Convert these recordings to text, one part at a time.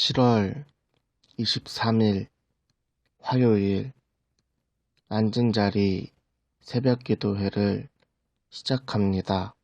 7월 23일 화요일 앉은 자리 새벽 기도회를 시작합니다.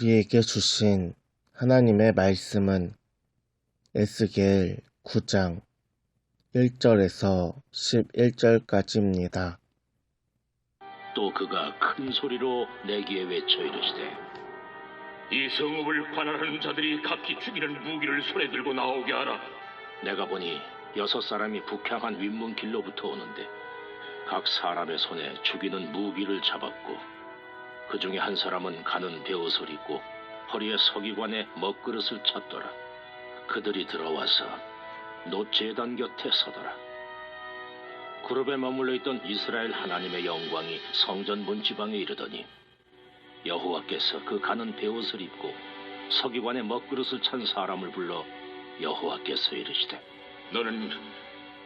우리에게 주신 하나님의 말씀은 에스겔 9장 1절에서 11절까지입니다. 또 그가 큰 소리로 내기에 외쳐 이르시되 이 성읍을 관할하는 자들이 각기 죽이는 무기를 손에 들고 나오게 하라. 내가 보니 여섯 사람이 북향한 윗문 길로부터 오는데 각 사람의 손에 죽이는 무기를 잡았고 그 중에 한 사람은 가는 베옷을 입고 허리에 서기관에 먹그릇을 찼더라. 그들이 들어와서 노제단 곁에 서더라. 그룹에 머물러 있던 이스라엘 하나님의 영광이 성전 문지방에 이르더니 여호와께서 그 가는 베옷을 입고 서기관의 먹그릇을 찬 사람을 불러 여호와께서 이르시되 너는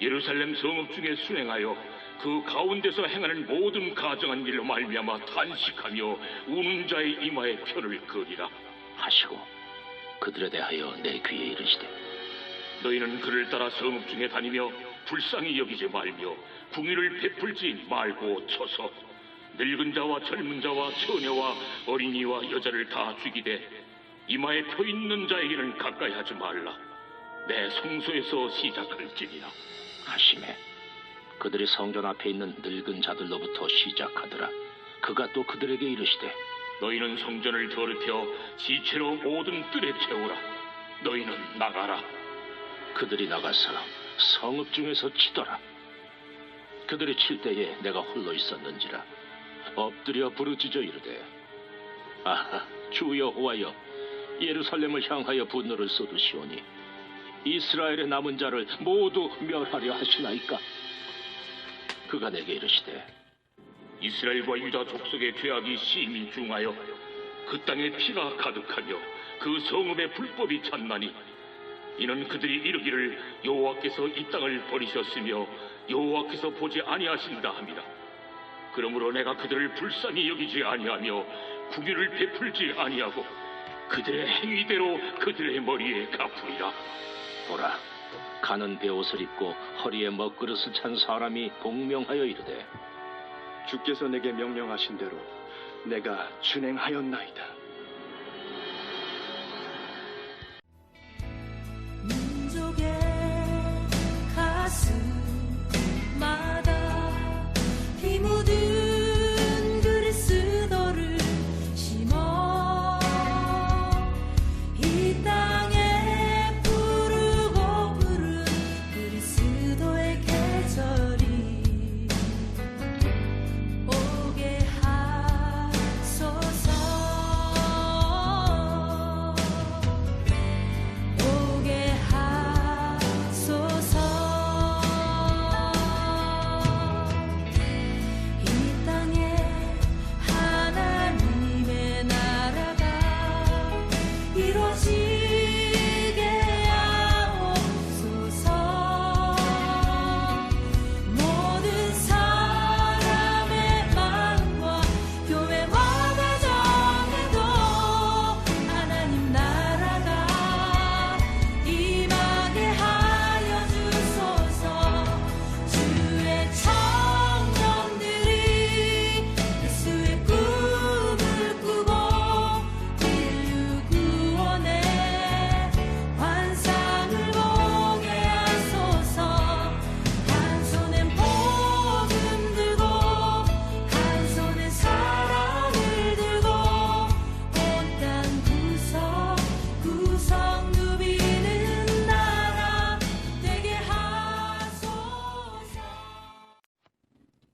예루살렘 성읍 중에 순행하여 그 가운데서 행하는 모든 가정한 일로 말미암아 탄식하며 우는 자의 이마에 표를 그리라. 하시고 그들에 대하여 내 귀에 이르시되 너희는 그를 따라 성읍 중에 다니며 불쌍히 여기지 말며 궁의를 베풀지 말고 쳐서 늙은 자와 젊은 자와 처녀와 어린이와 여자를 다 죽이되 이마에 표 있는 자에게는 가까이 하지 말라. 내 성소에서 시작할지니라. 하심에 그들이 성전 앞에 있는 늙은 자들로부터 시작하더라 그가 또 그들에게 이르시되 너희는 성전을 더럽혀 시체로 모든 뜰에 채우라. 너희는 나가라. 그들이 나가서 성읍 중에서 치더라 그들이 칠 때에 내가 홀로 있었는지라 엎드려 부르짖어 이르되 아하 주 여호와여 예루살렘을 향하여 분노를 쏟으시오니 이스라엘의 남은 자를 모두 멸하려 하시나이까 그가 내게 이르시되 이스라엘과 유다 족속의 죄악이 심히 중하여 그 땅에 피가 가득하며 그 성읍에 불법이 찬나니 이는 그들이 이르기를 여호와께서 이 땅을 버리셨으며 여호와께서 보지 아니하신다 합니다. 그러므로 내가 그들을 불쌍히 여기지 아니하며 국유를 베풀지 아니하고 그들의 행위대로 그들의 머리에 갚으리라. 보라 가는 베옷을 입고 허리에 먹그릇을 찬 사람이 공명하여 이르되 주께서 내게 명령하신 대로 내가 준행하였나이다.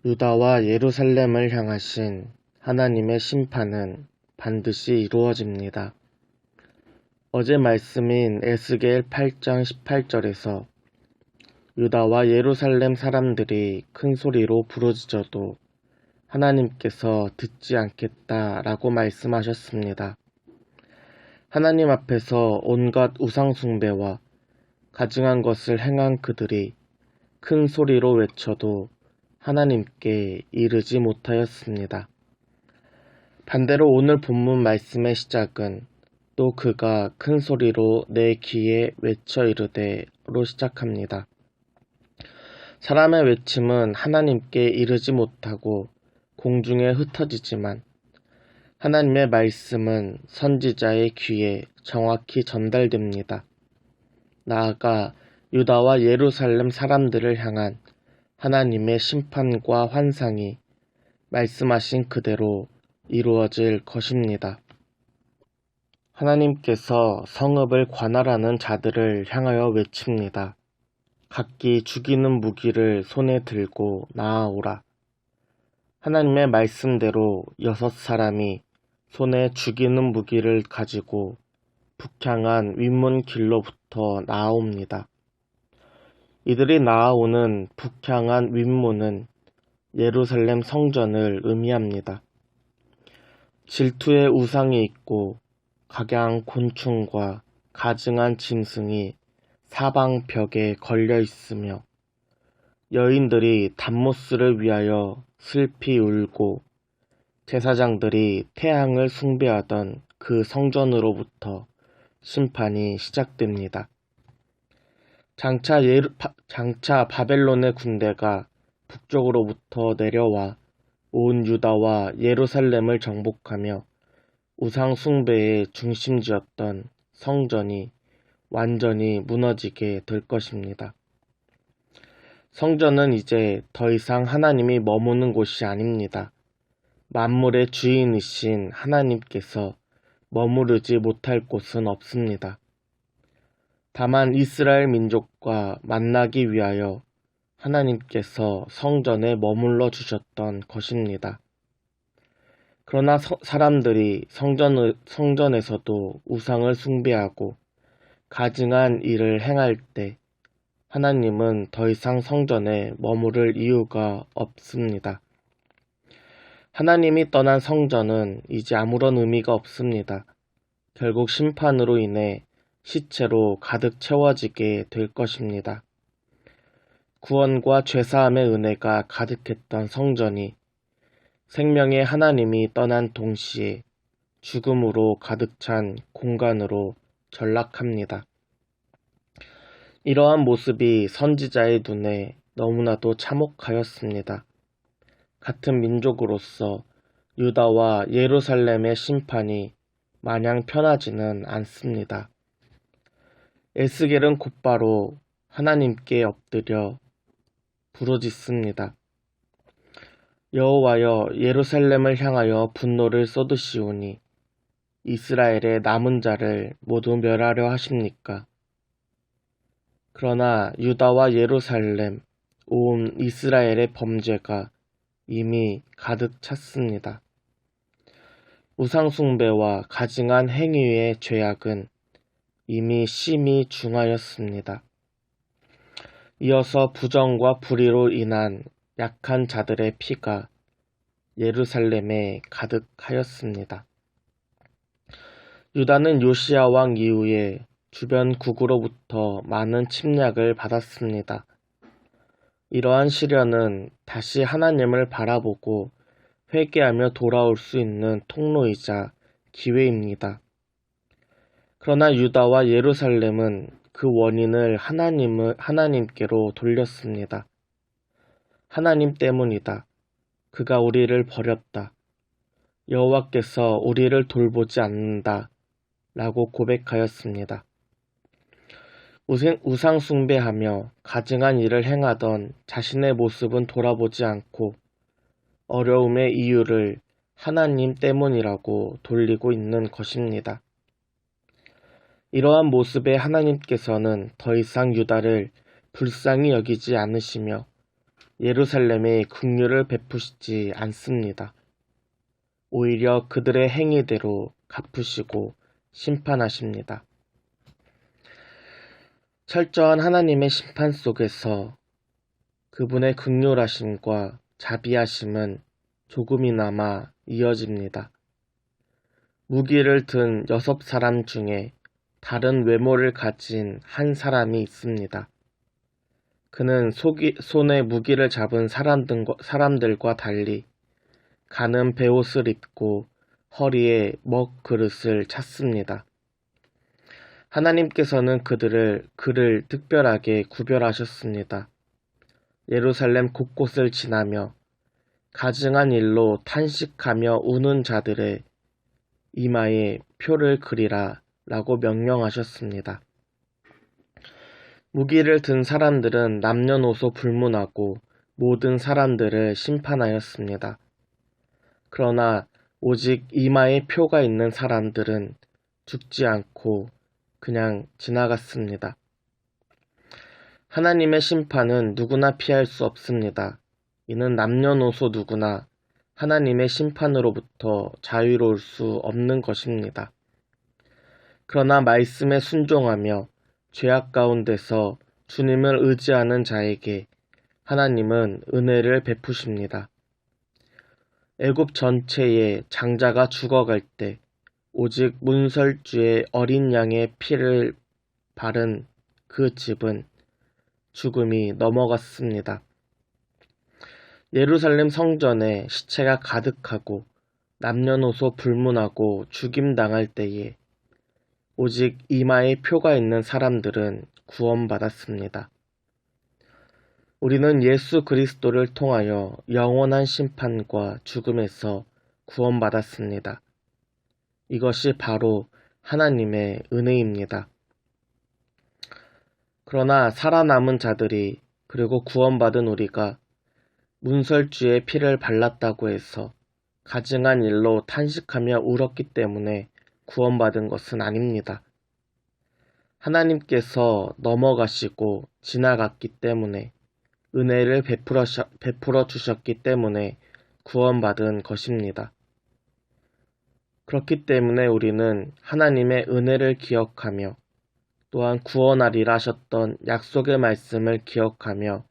유다와 예루살렘을 향하신 하나님의 심판은 반드시 이루어집니다. 어제 말씀인 에스겔 8장 18절에서 유다와 예루살렘 사람들이 큰 소리로 부르짖어도 하나님께서 듣지 않겠다라고 말씀하셨습니다. 하나님 앞에서 온갖 우상숭배와 가증한 것을 행한 그들이 큰 소리로 외쳐도 하나님께 이르지 못하였습니다. 반대로 오늘 본문 말씀의 시작은 또 그가 큰 소리로 내 귀에 외쳐 이르되로 시작합니다. 사람의 외침은 하나님께 이르지 못하고 공중에 흩어지지만 하나님의 말씀은 선지자의 귀에 정확히 전달됩니다. 나아가 유다와 예루살렘 사람들을 향한 하나님의 심판과 환상이 말씀하신 그대로 이루어질 것입니다. 하나님께서 성읍을 관할하는 자들을 향하여 외칩니다. 각기 죽이는 무기를 손에 들고 나아오라. 하나님의 말씀대로 여섯 사람이 손에 죽이는 무기를 가지고 북향한 윗문 길로부터 나아옵니다. 이들이 나아오는 북향한 윗문은 예루살렘 성전을 의미합니다. 질투의 우상이 있고 각양 곤충과 가증한 짐승이 사방 벽에 걸려 있으며 여인들이 담모스를 위하여 슬피 울고 제사장들이 태양을 숭배하던 그 성전으로부터 심판이 시작됩니다. 장차, 예루, 바, 장차 바벨론의 군대가 북쪽으로부터 내려와 온 유다와 예루살렘을 정복하며 우상 숭배의 중심지였던 성전이 완전히 무너지게 될 것입니다. 성전은 이제 더 이상 하나님이 머무는 곳이 아닙니다. 만물의 주인이신 하나님께서 머무르지 못할 곳은 없습니다. 다만 이스라엘 민족과 만나기 위하여 하나님께서 성전에 머물러 주셨던 것입니다. 그러나 서, 사람들이 성전, 성전에서도 우상을 숭배하고 가증한 일을 행할 때 하나님은 더 이상 성전에 머무를 이유가 없습니다. 하나님이 떠난 성전은 이제 아무런 의미가 없습니다. 결국 심판으로 인해 시체로 가득 채워지게 될 것입니다. 구원과 죄사함의 은혜가 가득했던 성전이 생명의 하나님이 떠난 동시에 죽음으로 가득 찬 공간으로 전락합니다. 이러한 모습이 선지자의 눈에 너무나도 참혹하였습니다. 같은 민족으로서 유다와 예루살렘의 심판이 마냥 편하지는 않습니다. 에스겔은 곧바로 하나님께 엎드려 부르짖습니다. 여호와여 예루살렘을 향하여 분노를 쏟으시오니 이스라엘의 남은 자를 모두 멸하려 하십니까? 그러나 유다와 예루살렘, 온 이스라엘의 범죄가 이미 가득 찼습니다. 우상숭배와 가증한 행위의 죄악은 이미 심히 중하였습니다. 이어서 부정과 불의로 인한 약한 자들의 피가 예루살렘에 가득하였습니다. 유다는 요시야 왕 이후에 주변 국으로부터 많은 침략을 받았습니다. 이러한 시련은 다시 하나님을 바라보고 회개하며 돌아올 수 있는 통로이자 기회입니다. 그러나 유다와 예루살렘은 그 원인을 하나님을, 하나님께로 돌렸습니다. 하나님 때문이다. 그가 우리를 버렸다. 여호와께서 우리를 돌보지 않는다. 라고 고백하였습니다. 우상숭배하며 가증한 일을 행하던 자신의 모습은 돌아보지 않고 어려움의 이유를 하나님 때문이라고 돌리고 있는 것입니다. 이러한 모습의 하나님께서는 더 이상 유다를 불쌍히 여기지 않으시며 예루살렘에 긍휼을 베푸시지 않습니다. 오히려 그들의 행위대로 갚으시고 심판하십니다. 철저한 하나님의 심판 속에서 그분의 극률하심과 자비하심은 조금이나마 이어집니다. 무기를 든 여섯 사람 중에 다른 외모를 가진 한 사람이 있습니다. 그는 속이, 손에 무기를 잡은 사람들과, 사람들과 달리 가는 베옷을 입고 허리에 먹 그릇을 찼습니다. 하나님께서는 그들을 그를 특별하게 구별하셨습니다. 예루살렘 곳곳을 지나며 가증한 일로 탄식하며 우는 자들의 이마에 표를 그리라 라고 명령하셨습니다. 무기를 든 사람들은 남녀노소 불문하고 모든 사람들을 심판하였습니다. 그러나 오직 이마에 표가 있는 사람들은 죽지 않고 그냥 지나갔습니다. 하나님의 심판은 누구나 피할 수 없습니다. 이는 남녀노소 누구나 하나님의 심판으로부터 자유로울 수 없는 것입니다. 그러나 말씀에 순종하며 죄악 가운데서 주님을 의지하는 자에게 하나님은 은혜를 베푸십니다. 애굽 전체의 장자가 죽어갈 때 오직 문설주의 어린 양의 피를 바른 그 집은 죽음이 넘어갔습니다. 예루살렘 성전에 시체가 가득하고 남녀노소 불문하고 죽임당할 때에 오직 이마에 표가 있는 사람들은 구원받았습니다. 우리는 예수 그리스도를 통하여 영원한 심판과 죽음에서 구원받았습니다. 이것이 바로 하나님의 은혜입니다. 그러나 살아남은 자들이 그리고 구원받은 우리가 문설주의 피를 발랐다고 해서 가증한 일로 탄식하며 울었기 때문에 구원받은 것은 아닙니다. 하나님께서 넘어가시고 지나갔기 때문에 은혜를 베풀어, 베풀어 주셨기 때문에 구원받은 것입니다. 그렇기 때문에 우리는 하나님의 은혜를 기억하며 또한 구원하리라 하셨던 약속의 말씀을 기억하며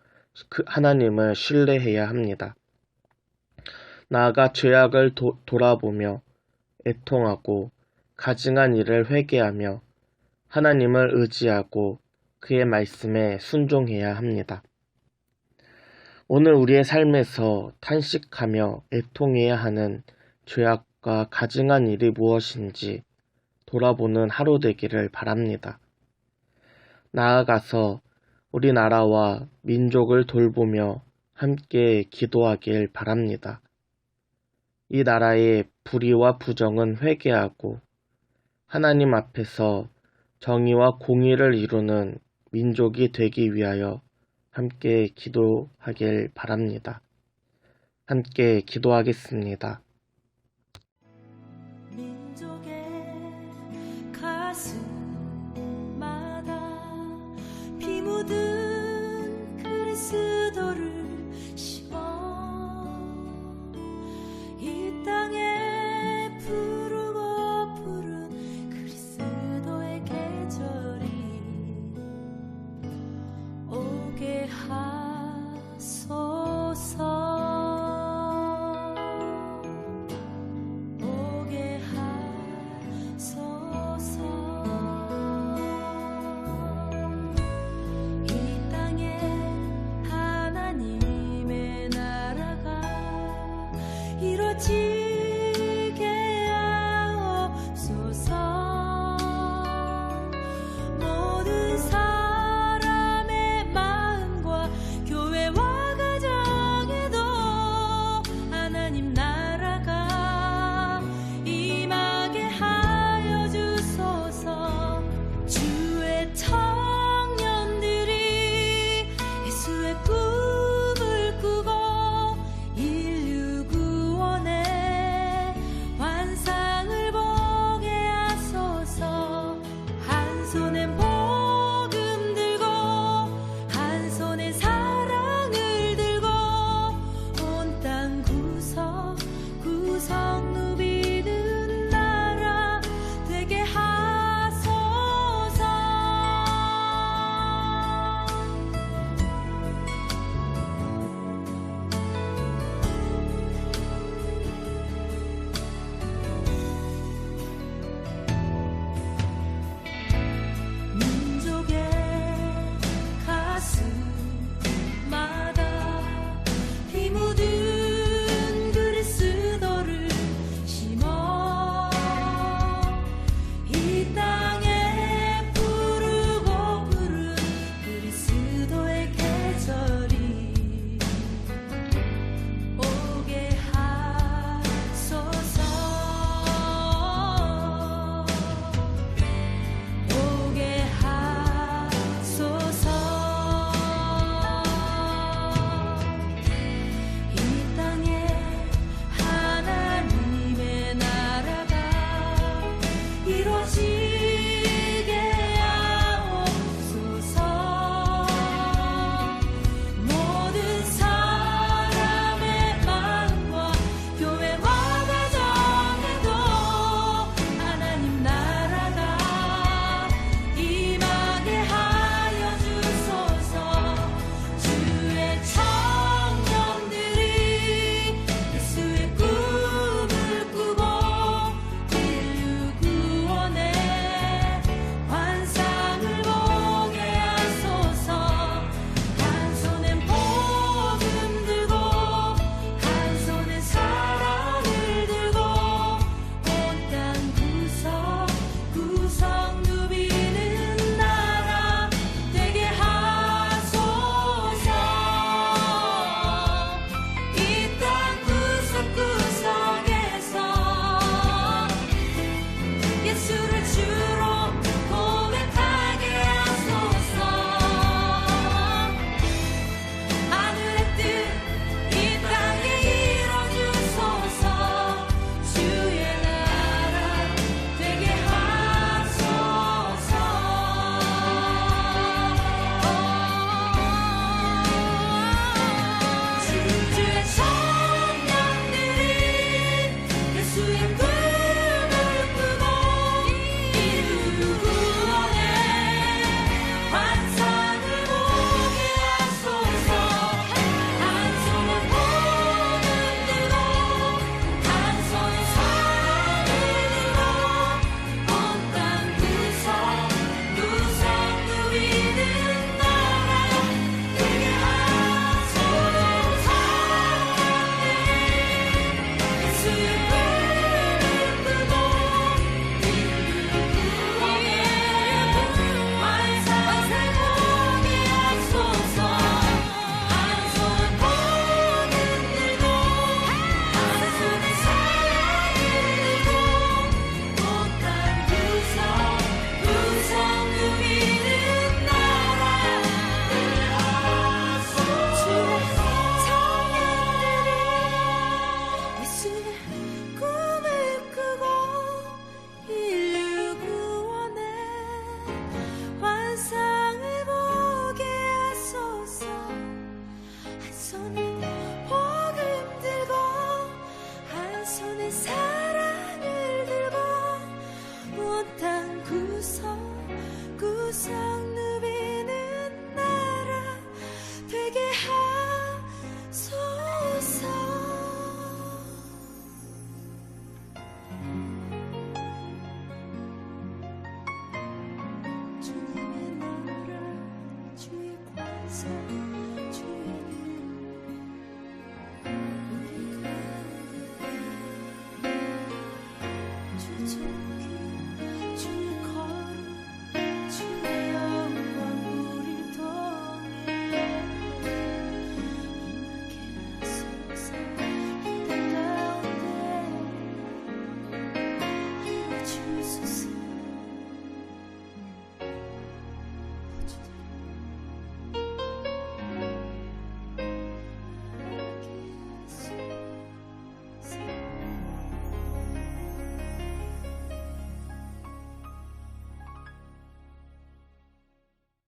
그 하나님을 신뢰해야 합니다. 나아가 죄악을 도, 돌아보며 애통하고 가증한 일을 회개하며 하나님을 의지하고 그의 말씀에 순종해야 합니다. 오늘 우리의 삶에서 탄식하며 애통해야 하는 죄악과 가증한 일이 무엇인지 돌아보는 하루 되기를 바랍니다. 나아가서 우리나라와 민족을 돌보며 함께 기도하길 바랍니다. 이 나라의 불의와 부정은 회개하고 하나님 앞에서 정의와 공의를 이루는 민족이 되기 위하여 함께 기도하길 바랍니다. 함께 기도하겠습니다.